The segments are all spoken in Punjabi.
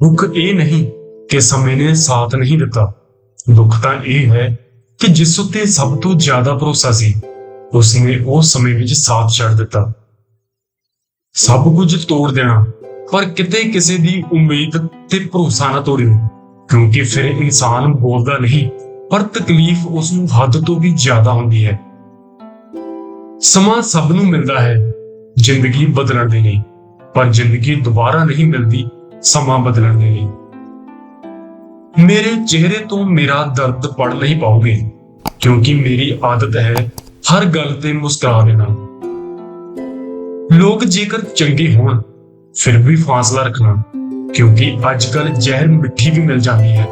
ਦੁੱਖ ਇਹ ਨਹੀਂ ਕਿ ਸਮੇਂ ਨੇ ਸਾਥ ਨਹੀਂ ਦਿੱਤਾ। ਦੁੱਖ ਤਾਂ ਇਹ ਹੈ ਕਿ ਜਿਸ ਉੱਤੇ ਸਭ ਤੋਂ ਜ਼ਿਆਦਾ ਭਰੋਸਾ ਸੀ, ਉਸਨੇ ਉਹ ਸਮੇਂ ਵਿੱਚ ਸਾਥ ਛੱਡ ਦਿੱਤਾ। ਸਭ ਕੁਝ ਤੋੜ ਦੇਣਾ, ਪਰ ਕਿਤੇ ਕਿਸੇ ਦੀ ਉਮੀਦ ਤੇ ਭਰੋਸਾ ਨਾ ਤੋੜਿਓ, ਕਿਉਂਕਿ ਫਿਰ ਇਨਸਾਨ ਬੋਲਦਾ ਨਹੀਂ, ਪਰ ਤਕਲੀਫ ਉਸ ਨੂੰ ਹੱਦ ਤੋਂ ਵੀ ਜ਼ਿਆਦਾ ਹੁੰਦੀ ਹੈ। ਸਮਾਂ ਸਭ ਨੂੰ ਮਿਲਦਾ ਹੈ, ਜ਼ਿੰਦਗੀ ਬਦਲਣ ਦੇ ਲਈ, ਪਰ ਜ਼ਿੰਦਗੀ ਦੁਬਾਰਾ ਨਹੀਂ ਮਿਲਦੀ ਸਮਾਂ ਬਦਲਣ ਦੇ ਲਈ। ਮੇਰੇ ਚਿਹਰੇ ਤੋਂ ਮੇਰਾ ਦਰਦ ਪੜ ਨਹੀਂ ਪਾਓਗੇ, ਕਿਉਂਕਿ ਮੇਰੀ ਆਦਤ ਹੈ ਹਰ ਗੱਲ ਤੇ ਮੁਸਕਰਾ ਦੇਣਾ। ਲੋਕ ਜੇਕਰ ਚੰਗੇ ਹੋਣ, ਫਿਰ ਵੀ ਫਾਸਲਾ ਰੱਖਣਾ, ਕਿਉਂਕਿ ਅੱਜ ਕੱਲ ਜ਼ਹਿਰ ਮਿੱਠੀ ਵੀ ਮਿਲ ਜਾਂਦੀ ਹੈ।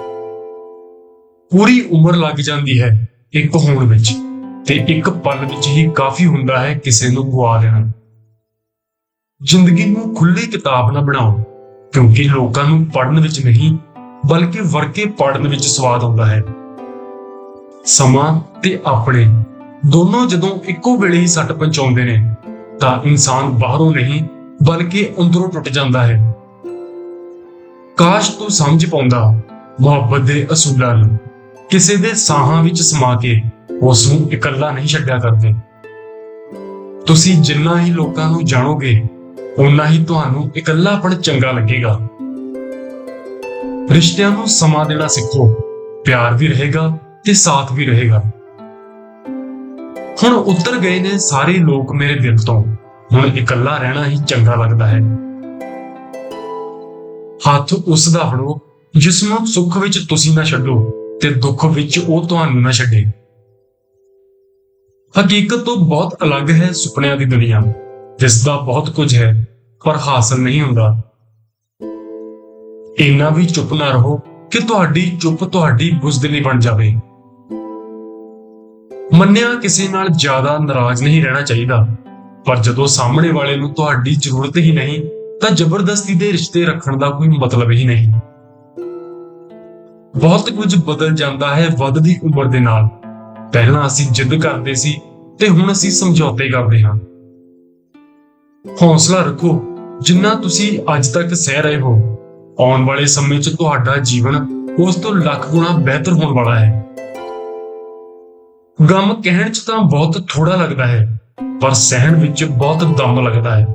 ਪੂਰੀ ਉਮਰ ਲੱਗ ਜਾਂਦੀ ਹੈ ਇੱਕ ਹੋਣ ਵਿੱਚ, ਤੇ ਇੱਕ ਪਲ ਵਿੱਚ ਹੀ ਕਾਫੀ ਹੁੰਦਾ ਹੈ ਕਿਸੇ ਨੂੰ ਗਵਾ ਦੇਣਾ। ਜ਼ਿੰਦਗੀ ਨੂੰ ਖੁੱਲੀ ਕਿਤਾਬ ਨਾ ਬਣਾਓ। ਕਿਉਂਕਿ ਲੋਕਾਂ ਨੂੰ ਪੜ੍ਹਨ ਵਿੱਚ ਨਹੀਂ, ਬਲਕਿ ਵਰਕੇ ਪੜ੍ਹਨ ਵਿੱਚ ਸਵਾਦ ਆਉਂਦਾ ਹੈ। ਸਮਾਂ ਤੇ ਆਪਣੇ, ਦੋਨੋਂ ਜਦੋਂ ਇੱਕੋ ਵੇਲੇ ਹੀ ਸੱਟ ਪਹੁੰਚਾਉਂਦੇ ਨੇ, ਤਾਂ ਇਨਸਾਨ ਬਾਹਰੋਂ ਨਹੀਂ, ਬਲਕਿ ਅੰਦਰੋਂ ਟੁੱਟ ਜਾਂਦਾ ਹੈ। ਕਾਸ਼ ਤੂੰ ਸਮਝ ਪਾਉਂਦਾ, ਮੁਹੱਬਤ ਦੇ ਅਸੂਲਾਂ ਨੂੰ, ਕਿਸੇ ਦੇ ਸਾਹਾਂ ਵਿੱਚ ਸਮਾ ਕੇ ਉਸ ਨੂੰ ਇਕੱਲਾ ਨਹੀਂ ਛੱਡਿਆ ਕਰਦੇ। ਤੁਸੀਂ ਜਿੰਨਾ ਹੀ ਲੋਕਾਂ ਨੂੰ ਜਾਣੋਗੇ ਉਨਾ ਹੀ ਤੁਹਾਨੂੰ ਇਕੱਲਾਪਣ ਚੰਗਾ ਲੱਗੇਗਾ। ਰਿਸ਼ਤਿਆਂ ਨੂੰ ਸਮਾਂ ਦੇਣਾ ਸਿੱਖੋ, ਪਿਆਰ ਵੀ ਰਹੇਗਾ ਤੇ ਸਾਥ ਵੀ ਰਹੇਗਾ। ਹੁਣ ਉਤਰ ਗਏ ਨੇ ਸਾਰੇ ਲੋਕ ਮੇਰੇ ਦਿਲ ਤੋਂ, ਹੁਣ ਇਕੱਲਾ ਰਹਿਣਾ ਹੀ ਚੰਗਾ ਲੱਗਦਾ ਹੈ। ਹੱਥ ਉਸ ਦਾ ਫੜੋ, ਜਿਸ ਨੂੰ ਸੁੱਖ ਵਿੱਚ ਤੁਸੀਂ ਨਾ ਛੱਡੋ ਤੇ ਦੁੱਖ ਵਿੱਚ ਉਹ ਤੁਹਾਨੂੰ ਨਾ ਛੱਡੇ। ਹਕੀਕਤ ਤੋਂ ਬਹੁਤ ਅਲੱਗ ਹੈ ਸੁਪਨਿਆਂ ਦੀ ਦੁਨੀਆ। ਜਿਸ ਦਾ ਬਹੁਤ ਕੁਝ ਹੈ, ਪਰ ਹਾਸਲ ਨਹੀਂ ਹੁੰਦਾ। ਇੰਨਾ ਵੀ ਚੁੱਪ ਨਾ ਰਹੋ ਕਿ ਤੁਹਾਡੀ ਚੁੱਪ ਤੁਹਾਡੀ ਬੁਜ਼ਦਿਲੀ ਬਣ ਜਾਵੇ। ਮੰਨਿਆ ਕਿਸੇ ਨਾਲ ਜ਼ਿਆਦਾ ਨਾਰਾਜ਼ ਨਹੀਂ ਰਹਿਣਾ ਚਾਹੀਦਾ, ਪਰ ਜਦੋਂ ਸਾਹਮਣੇ ਵਾਲੇ ਨੂੰ ਤੁਹਾਡੀ ਜ਼ਰੂਰਤ ਹੀ ਨਹੀਂ, ਤਾਂ ਜ਼ਬਰਦਸਤੀ ਦੇ ਰਿਸ਼ਤੇ ਰੱਖਣ ਦਾ ਕੋਈ ਮਤਲਬ ਹੀ ਨਹੀਂ। ਬਹੁਤ ਕੁਝ ਬਦਲ ਜਾਂਦਾ ਹੈ ਵੱਧਦੀ ਉਮਰ ਦੇ ਨਾਲ। ਪਹਿਲਾਂ ਅਸੀਂ ਜਿੱਦ ਕਰਦੇ ਸੀ ਤੇ ਹੁਣ ਅਸੀਂ ਸਮਝੌਤੇ ਕਰਦੇ ਹਾਂ। ਹੌਸਲਾ ਰੱਖੋ, ਜਿੰਨਾ ਤੁਸੀਂ ਅੱਜ ਤੱਕ ਸਹਿ ਰਹੇ ਹੋ। ਆਉਣ ਵਾਲੇ ਸਮੇਂ 'ਚ ਤੁਹਾਡਾ ਜੀਵਨ ਉਸ ਤੋਂ ਲੱਖ ਗੁਣਾ ਬਿਹਤਰ ਹੋਣ ਵਾਲਾ ਹੈ। ਗਮ ਕਹਿਣ 'ਚ ਤਾਂ ਬਹੁਤ ਥੋੜਾ ਲੱਗਦਾ ਹੈ, ਪਰ ਸਹਿਣ ਵਿੱਚ ਬਹੁਤ ਦਮ ਲੱਗਦਾ ਹੈ।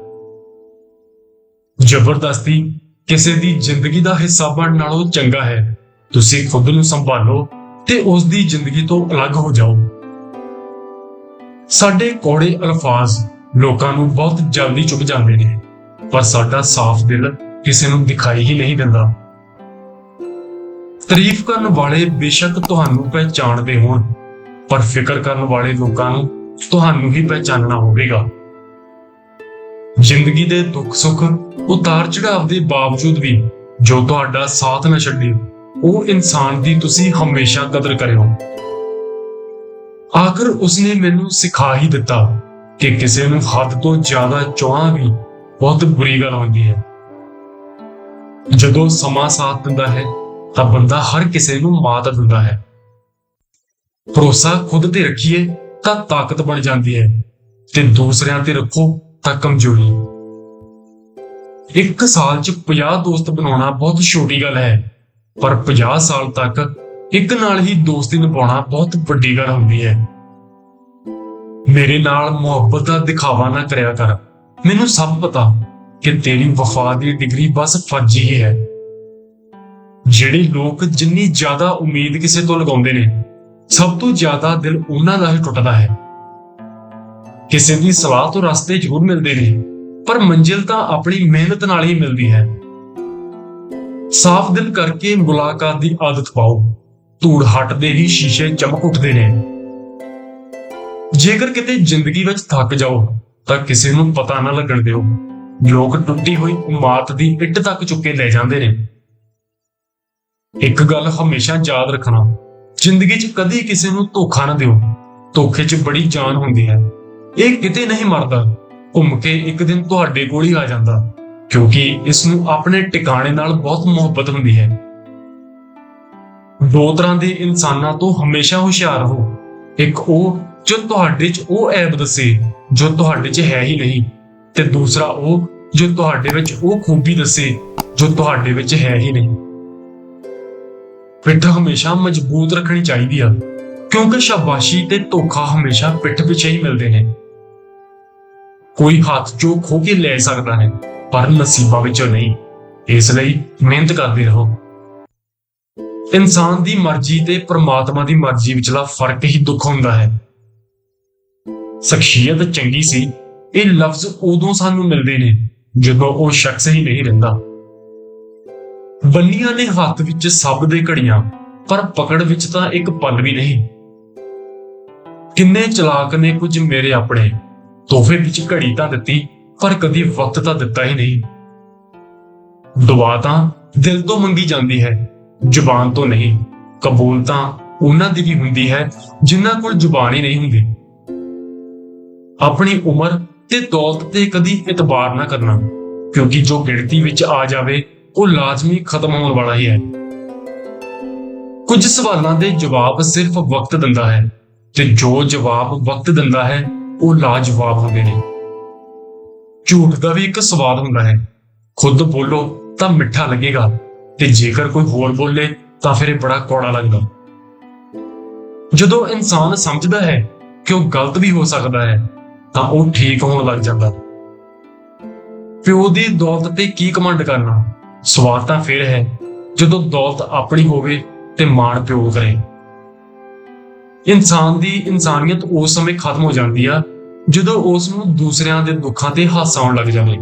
ਜ਼ਬਰਦਸਤੀ ਕਿਸੇ ਦੀ ਜ਼ਿੰਦਗੀ ਦਾ ਹਿੱਸਾ ਬਣਨ ਨਾਲੋਂ ਚੰਗਾ ਹੈ। ਤੁਸੀਂ ਖੁਦ ਨੂੰ ਸੰਭਾਲੋ ਤੇ ਉਸ ਦੀ ਜ਼ਿੰਦਗੀ ਤੋਂ ਅਲੱਗ ਹੋ ਜਾਓ। ਸਾਡੇ ਕੋੜੇ ਅਲਫਾਜ਼ ਲੋਕਾਂ ਨੂੰ ਬਹੁਤ ਜਲਦੀ ਚੁੱਭ ਜਾਂਦੇ ਨੇ, ਪਰ ਸਾਡਾ ਸਾਫ਼ ਦਿਲ ਕਿਸੇ ਨੂੰ ਦਿਖਾਈ ਹੀ ਨਹੀਂ ਦਿੰਦਾ। ਤਾਰੀਫ ਕਰਨ ਵਾਲੇ ਬੇਸ਼ੱਕ ਤੁਹਾਨੂੰ ਪਹਿਚਾਣਦੇ ਹੋਣ, ਪਰ ਫਿਕਰ ਕਰਨ ਵਾਲੇ ਲੋਕਾਂ ਨੂੰ ਤੁਹਾਨੂੰ ਹੀ ਪਹਿਚਾਨਣਾ ਹੋਵੇਗਾ। ਜ਼ਿੰਦਗੀ ਦੇ ਦੁੱਖ ਸੁੱਖ, ਉਤਾਰ ਚੜਾਵ ਦੇ ਬਾਵਜੂਦ ਵੀ ਜੋ ਤੁਹਾਡਾ ਸਾਥ ਨਾ ਛੱਡੇ, ਉਹ ਇਨਸਾਨ ਦੀ ਤੁਸੀਂ ਹਮੇਸ਼ਾ ਕਦਰ ਕਰਿਓ। ਆਖਰ ਉਸਨੇ ਮੈਨੂੰ ਸਿਖਾ ਹੀ ਦਿੱਤਾ ਕਿ ਕਿਸੇ ਨੂੰ ਹੱਦ ਤੋਂ ਜ਼ਿਆਦਾ ਚਾਹਣਾ ਵੀ ਬਹੁਤ ਬੁਰੀ ਗੱਲ ਹੁੰਦੀ ਹੈ। ਜਦੋਂ ਸਮਾਂ ਸਾਥ ਦਿੰਦਾ ਹੈ, ਤਾਂ ਬੰਦਾ ਹਰ ਕਿਸੇ ਨੂੰ ਮਾਤ ਦਿੰਦਾ ਹੈ। ਭਰੋਸਾ ਖੁਦ ਤੇ ਰੱਖੀਏ, ਤਾਂ ਤਾਕਤ ਬਣ ਜਾਂਦੀ ਹੈ ਤੇ ਦੂਸਰਿਆਂ ਤੇ ਰੱਖੋ, ਤਾਂ ਕਮਜ਼ੋਰੀ। ਇੱਕ ਸਾਲ 'ਚ 50 ਦੋਸਤ ਬਣਾਉਣਾ ਬਹੁਤ ਛੋਟੀ ਗੱਲ ਹੈ, ਪਰ 50 ਸਾਲ ਤੱਕ ਇੱਕ ਨਾਲ ਹੀ ਦੋਸਤੀ ਨਿਭਾਉਣਾ ਬਹੁਤ ਵੱਡੀ ਗੱਲ ਹੁੰਦੀ ਹੈ। ਮੇਰੇ ਨਾਲ ਮੁਹੱਬਤ ਦਾ ਦਿਖਾਵਾ ਨਾ ਕਰਿਆ ਕਰ। ਮੈਨੂੰ ਸਭ ਪਤਾ ਕਿ ਤੇਰੀ ਵਫਾ ਦੀ ਡਿਗਰੀ ਬਸ ਫਰਜ਼ੀ ਹੀ ਹੈ। ਜਿਹੜੇ ਲੋਕ ਜਿੰਨੀ ਜ਼ਿਆਦਾ ਉਮੀਦ ਕਿਸੇ ਤੋਂ ਲਗਾਉਂਦੇ ਨੇ, ਸਭ ਤੋਂ ਜ਼ਿਆਦਾ ਦਿਲ ਉਹਨਾਂ ਦਾ ਹੀ ਟੁੱਟਦਾ ਹੈ। ਕਿਸੇ ਦੀ ਸਲਾਹ ਤੋਂ ਰਸਤੇ ਜ਼ਰੂਰ ਮਿਲਦੇ ਨੇ, ਪਰ ਮੰਜ਼ਿਲ ਤਾਂ ਆਪਣੀ ਮਿਹਨਤ ਨਾਲ ਹੀ ਮਿਲਦੀ ਹੈ। ਸਾਫ਼ ਦਿਲ ਕਰਕੇ ਮੁਲਾਕਾਤ ਦੀ ਆਦਤ ਪਾਓ। ਧੂੜ ਹਟਦੇ ਹੀ ਸ਼ੀਸ਼ੇ ਚਮਕ ਉੱਠਦੇ ਨੇ। ਜੇਕਰ ਕਿਤੇ ਜ਼ਿੰਦਗੀ ਵਿੱਚ ਥੱਕ ਜਾਓ, ਤਾਂ ਕਿਸੇ ਨੂੰ ਪਤਾ ਨਾ ਲੱਗਣ ਦਿਓ। ਲੋਕ ਟੁੱਟੀ ਹੋਈ ਉਮਾਦ ਦੀ ਇੱਟ ਤੱਕ ਚੁੱਕੇ ਲੈ ਜਾਂਦੇ ਨੇ। ਇੱਕ ਗੱਲ ਹਮੇਸ਼ਾ ਯਾਦ ਰੱਖਣਾ, ਜ਼ਿੰਦਗੀ 'ਚ ਕਦੀ ਕਿਸੇ ਨੂੰ ਧੋਖਾ ਨਾ ਦਿਓ। ਧੋਖੇ 'ਚ ਬੜੀ ਜਾਨ ਹੁੰਦੀ ਹੈ। ਇਹ ਕਿਤੇ ਨਹੀਂ ਮਰਦਾ, ਘੁੰਮ ਕੇ ਇੱਕ ਦਿਨ ਤੁਹਾਡੇ ਕੋਲ ਹੀ ਆ ਜਾਂਦਾ, ਕਿਉਂਕਿ ਇਸ ਨੂੰ ਆਪਣੇ ਟਿਕਾਣੇ ਨਾਲ ਬਹੁਤ ਮੁਹੱਬਤ ਹੁੰਦੀ ਹੈ। ਦੋ ਤਰ੍ਹਾਂ ਦੇ ਇਨਸਾਨਾਂ ਤੋਂ ਹਮੇਸ਼ਾ ਹੁਸ਼ਿਆਰ ਹੋ, ਇੱਕ ਉਹ ਜੋ ਤੁਹਾਡੇ 'ਚ ਉਹ ਐਬ ਦੱਸੇ ਜੋ ਤੁਹਾਡੇ 'ਚ ਹੈ ਹੀ ਨਹੀਂ। ਤੇ ਦੂਸਰਾ ਉਹ, ਜੋ ਤੁਹਾਡੇ ਵਿੱਚ ਉਹ ਖੂਬੀ ਦੱਸੇ, ਜੋ ਤੁਹਾਡੇ ਵਿੱਚ ਹੈ ਹੀ ਨਹੀਂ। ਪਿੱਠ ਹਮੇਸ਼ਾ ਮਜ਼ਬੂਤ ਰੱਖਣੀ ਚਾਹੀਦੀ ਆ, ਕਿਉਂਕਿ ਸ਼ਾਬਾਸ਼ੀ ਤੇ ਧੋਖਾ ਹਮੇਸ਼ਾ ਪਿੱਠ ਪਿੱਛੇ ਹੀ ਮਿਲਦੇ ਨੇ। ਕੋਈ ਹੱਥ ਜੋ ਖੋ ਕੇ ਲੈ ਸਕਦਾ ਹੈ, ਪਰ ਨਸੀਬਾਂ ਵਿੱਚੋਂ ਨਹੀਂ। ਇਸ ਲਈ ਮਿਹਨਤ ਕਰਦੇ ਰਹੋ। ਇਨਸਾਨ ਦੀ ਮਰਜ਼ੀ ਤੇ ਪ੍ਰਮਾਤਮਾ ਦੀ ਮਰਜ਼ੀ ਵਿਚਲਾ ਫ਼ਰਕ ਹੀ ਦੁੱਖ ਹੁੰਦਾ ਹੈ। ਸ਼ਖਸੀਅਤ ਚੰਗੀ ਸੀ। ਇਹ ਲਫ਼ਜ਼ ਉਦੋਂ ਸਾਨੂੰ ਮਿਲਦੇ ਨੇ, ਜਦੋਂ ਉਹ ਸ਼ਖਸ ਹੀ ਨਹੀਂ ਰਹਿੰਦਾ। ਬੰਨੀਆਂ ਨੇ ਹੱਥ ਵਿੱਚ ਸਭ ਦੇ ਘੜੀਆਂ, ਪਰ ਪਕੜ ਵਿੱਚ ਤਾਂ ਇੱਕ ਪਲ ਵੀ ਨਹੀਂ। ਕਿੰਨੇ ਚਲਾਕ ਨੇ ਕੁਝ ਮੇਰੇ ਆਪਣੇ। ਤੋਹਫੇ ਵਿੱਚ ਘੜੀ ਤਾਂ ਦਿੱਤੀ, ਪਰ ਕਦੀ ਵਕਤ ਤਾਂ ਦਿੱਤਾ ਹੀ ਨਹੀਂ। ਦੁਆ ਤਾਂ ਦਿਲ ਤੋਂ ਮੰਗੀ ਜਾਂਦੀ ਹੈ, ਜ਼ੁਬਾਨ ਤੋਂ ਨਹੀਂ। ਕਬੂਲ ਤਾਂ ਉਹਨਾਂ ਦੀ ਵੀ ਹੁੰਦੀ ਹੈ, ਜਿਨ੍ਹਾਂ ਕੋਲ ਜ਼ੁਬਾਨ ਹੀ ਨਹੀਂ ਹੁੰਦੀ। ਆਪਣੀ ਉਮਰ ਤੇ ਦੌਲਤ ਤੇ ਕਦੀ ਇਤਬਾਰ ਨਾ ਕਰਨਾ, ਕਿਉਂਕਿ ਜੋ ਗਿਣਤੀ ਵਿੱਚ ਆ ਜਾਵੇ, ਉਹ ਲਾਜ਼ਮੀ ਖਤਮ ਹੋਣ ਵਾਲਾ ਹੀ ਹੈ। ਕੁਝ ਸਵਾਲਾਂ ਦੇ ਜਵਾਬ ਸਿਰਫ ਵਕਤ ਦਿੰਦਾ ਹੈ, ਤੇ ਜੋ ਜਵਾਬ ਵਕਤ ਦਿੰਦਾ ਹੈ, ਉਹ ਲਾਜਵਾਬ ਹੁੰਦੇ ਨੇ। ਝੂਠ ਦਾ ਵੀ ਇੱਕ ਸਵਾਦ ਹੁੰਦਾ ਹੈ। ਖੁਦ ਬੋਲੋ ਤਾਂ ਮਿੱਠਾ ਲੱਗੇਗਾ, ਤੇ ਜੇਕਰ ਕੋਈ ਹੋਰ ਬੋਲੇ, ਤਾਂ ਫਿਰ ਇਹ ਬੜਾ ਕੌੜਾ ਲੱਗਦਾ। ਜਦੋਂ ਇਨਸਾਨ ਸਮਝਦਾ ਹੈ ਕਿ ਉਹ ਗਲਤ ਵੀ ਹੋ ਸਕਦਾ ਹੈ ਤਾਂ ਉਹ ਠੀਕ ਹੋਣ ਲੱਗ ਜਾਂਦਾ। ਪਿਓ ਦੀ ਦੌਲਤ ਤੇ ਕੀ ਕਮਾਂਡ ਕਰਨਾ? ਸਵਾਲ ਤਾਂ ਫਿਰ ਹੈ, ਜਦੋਂ ਦੌਲਤ ਆਪਣੀ ਹੋਵੇ ਤੇ ਮਾਣ ਪਿਓ ਕਰੇ। ਇਨਸਾਨ ਦੀ ਇਨਸਾਨੀਅਤ ਉਸ ਸਮੇਂ ਖਤਮ ਹੋ ਜਾਂਦੀ ਆ, ਜਦੋਂ ਉਸ ਨੂੰ ਦੂਸਰਿਆਂ ਦੇ ਦੁੱਖਾਂ ਤੇ ਹਾਸਾ ਆਉਣ ਲੱਗ ਜਾਵੇ।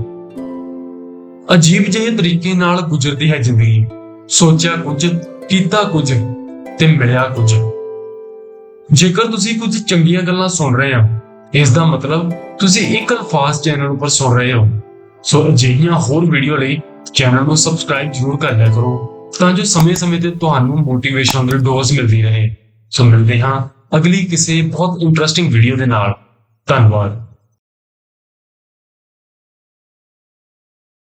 ਅਜੀਬ ਜਿਹੇ ਤਰੀਕੇ ਨਾਲ ਗੁਜ਼ਰਦੀ ਹੈ ਜ਼ਿੰਦਗੀ। ਸੋਚਿਆ ਕੁਝ, ਕੀਤਾ ਕੁਝ ਤੇ ਮਿਲਿਆ ਕੁਝ। ਜੇਕਰ ਤੁਸੀਂ ਕੁਝ ਚੰਗੀਆਂ ਗੱਲਾਂ ਸੁਣ ਰਹੇ ਹੋ ਇਸ ਦਾ ਮਤਲਬ ਤੁਸੀਂ ਇੱਕ ਫਾਸਟ ਚੈਨਲ ਉੱਪਰ ਸੁਣ ਰਹੇ ਹੋ। ਸੋ ਅਜਿਹੀਆਂ ਹੋਰ ਵੀਡੀਓ ਲਈ ਚੈਨਲ ਨੂੰ ਸਬਸਕ੍ਰਾਈਬ ਜ਼ਰੂਰ ਕਰ ਲਿਆ ਕਰੋ ਤਾਂ ਜੋ ਸਮੇਂ-ਸਮੇਂ ਤੇ ਤੁਹਾਨੂੰ ਮੋਟੀਵੇਸ਼ਨ ਦੀ ਡੋਜ਼ ਮਿਲਦੀ ਰਹੇ। ਸੋ ਮਿਲਦੇ ਹਾਂ ਅਗਲੀ ਕਿਸੇ ਬਹੁਤ ਇੰਟਰਸਟਿੰਗ ਵੀਡੀਓ ਦੇ ਨਾਲ। ਧੰਨਵਾਦ।